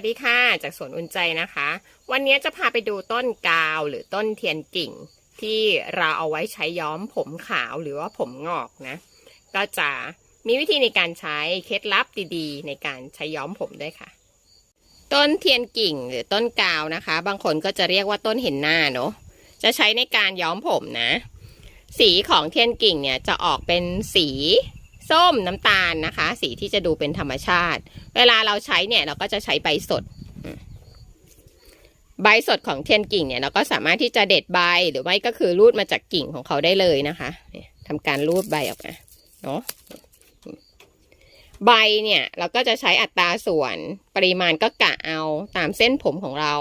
วัสดีค่ะ จากสวนอุ่นใจนะคะ วันนี้จะพาไปดูต้นกาวหรือต้นเทียนกิ่ง ที่เราเอาไว้ใช้ย้อมผมขาวหรือว่าผมงอกนะ ก็จะมีวิธีในการใช้เคล็ดลับดีๆ ในการใช้ย้อมผมด้วยค่ะ ต้นเทียนกิ่งหรือต้นกาวนะคะ บางคนก็จะเรียกว่าต้นเห็นหน้าเนาะจะใช้ในการย้อมผมนะ สีของเทียนกิ่งเนี่ยจะออกเป็นสี ส้มน้ำตาลนะคะ สีที่จะดูเป็นธรรมชาติ เวลาเราใช้เนี่ยเราก็จะใช้ใบสด ใบสดของเทียนกิ่งเนี่ยเราก็สามารถที่จะเด็ดใบหรือไม่ก็คือรูดมาจากกิ่งของเขาได้เลยนะคะทำการรูดใบออกมาเนาะใบเนี่ยเราก็จะใช้อัตราส่วนปริมาณก็กะเอาตามเส้นผมของเรา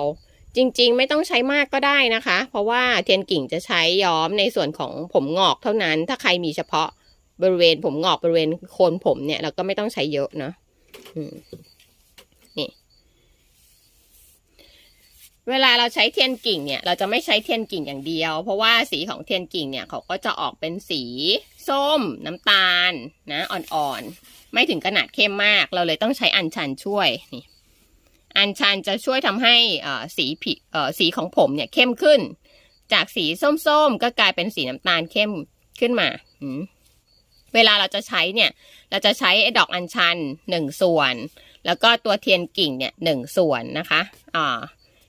จริงๆ ไม่ต้องใช้มากก็ได้นะคะ เพราะว่าเทียนกิ่งจะใช้ย้อมในส่วนของผมงอกเท่านั้น ถ้าใครมีเฉพาะ บริเวณผมงอกบริเวณโคนผมเนี่ย เราก็ไม่ต้องใช้เยอะเนาะนี่ เวลาเราใช้เทียนกิ่งเนี่ย เราจะไม่ใช้เทียนกิ่งอย่างเดียว เพราะว่าสีของเทียนกิ่งเนี่ยเขาก็จะออกเป็นสีส้ม น้ำตาล นะอ่อนๆไม่ถึงขนาดเข้มมาก เราเลยต้องใช้อัญชันช่วยนี่อัญชันจะช่วยทำให้สีผิสีของผมเนี่ยเข้มขึ้น จากสีส้มๆ ก็กลายเป็นสีน้ำตาลเข้มขึ้นมาอืม เวลาเราจะใช้เนี่ยเราจะใช้ดอกอัญชันหนึ่งส่วน แล้วก็ตัวเทียนกิ่งเนี่ยหนึ่งส่วนนะคะอ่า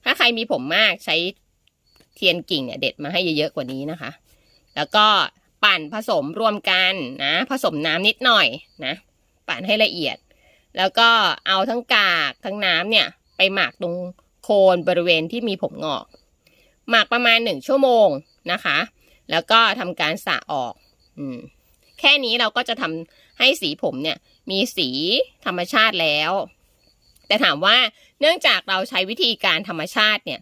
ถ้าใครมีผมมากใช้เทียนกิ่งเนี่ยเด็ดมาให้เยอะๆกว่านี้นะคะ แล้วก็ปั่นผสมรวมกันนะผสมน้ำนิดหน่อยนะปั่นให้ละเอียด แล้วก็เอาทั้งกากทั้งน้ำเนี่ยไปหมักตรงโคนบริเวณที่มีผมงอก หมักประมาณหนึ่งชั่วโมงนะคะ แล้วก็ทำการสระออก อืม แค่นี้เราก็จะทำให้สีผมเนี่ย มีสีธรรมชาติแล้ว แต่ถามว่าเนื่องจากเราใช้วิธีการธรรมชาติเนี่ย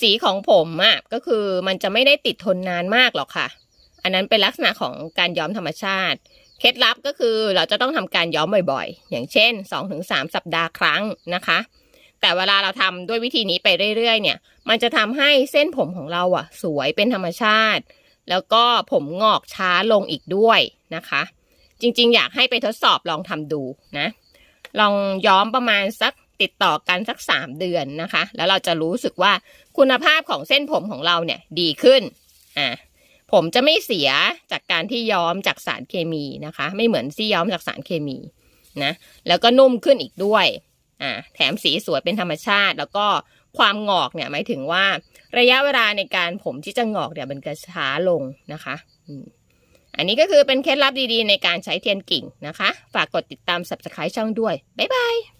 สีของผมอะ่ะก็คือมันจะไม่ได้ติดทนนานมากหรอกค่ะ อันนั้นเป็นลักษณะของการย้อมธรรมชาติ เคล็ดลับก็คือเราจะต้องทำการย้อมบ่อยๆ อย่างเช่น 2-3 สัปดาห์ครั้งนะคะแต่เวลาเราทำด้วยวิธีนี้ไปเรื่อยๆ เนี่ย มันจะทำให้เส้นผมของเราอะ สวยเป็นธรรมชาติ แล้วก็ผมงอกช้าลงอีกด้วยนะคะ จริงๆ อยากให้ไปทดสอบลองทำดูนะ ลองย้อมประมาณสักติดต่อกันสักสามเดือนนะคะ แล้วเราจะรู้สึกว่าคุณภาพของเส้นผมของเราเนี่ยดีขึ้นอ่าผมจะไม่เสียจากการที่ย้อมจากสารเคมีนะคะ ไม่เหมือนที่ย้อมจากสารเคมีนะแล้วก็นุ่มขึ้นอีกด้วยอ่าแถมสีสวยเป็นธรรมชาติ แล้วก็ความงอกเนี่ยหมายถึงว่า ระยะเวลาในการผมที่จะงอกเนี่ยมันจะช้าลงนะคะอันนี้ก็คือเป็นเคล็ดลับดีๆ ในการใช้เทียนกิ่งนะคะ ฝากกดติดตาม subscribe ช่องด้วย บ๊ายบาย